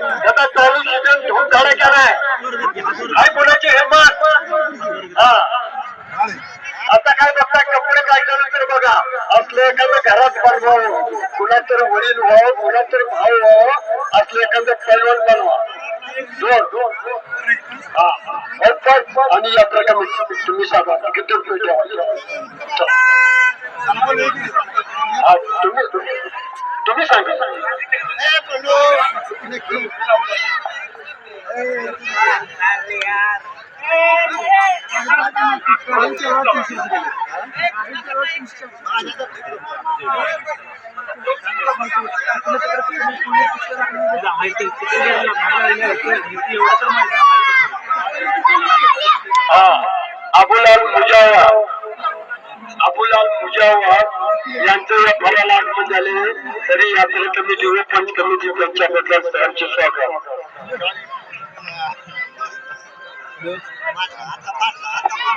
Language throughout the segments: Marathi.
त्याचा चालू सीझन धूम धडाक्या नाही काय कोणाची हिंमत? हा. आता काय बघता कपडे काय झालं तर बघा. असलं एखादं घरात बनवावं कुणातर वडील व्हावं कुणातर भाऊ व्हावं असलं एखादं पैलवान बनवा. जोर हा. आणि या प्रकारे तुम्ही सांगा. किती रुपये तुम्ही तुम्ही सांगा हा अबुलाल मुजावा अबुलाल मुजावा यांचं या फळाला आगमन झाले. तरी यात्रे कमिटी व पंच कमिटी त्यांच्याबद्दल त्यांचे स्वागत.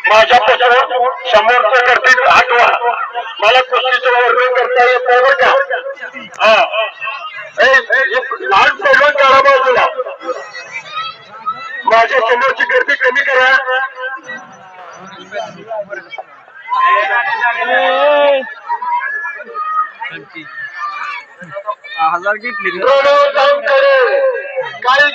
माझ्या पासून समोरचं करते हटवा मला कुस्तीचं वर्णन करता येत नाही बरं का? हा. लहान पैलवान काढा बाजूला. माझ्या समोरची गर्दी कमी करा. हजार घेतली काही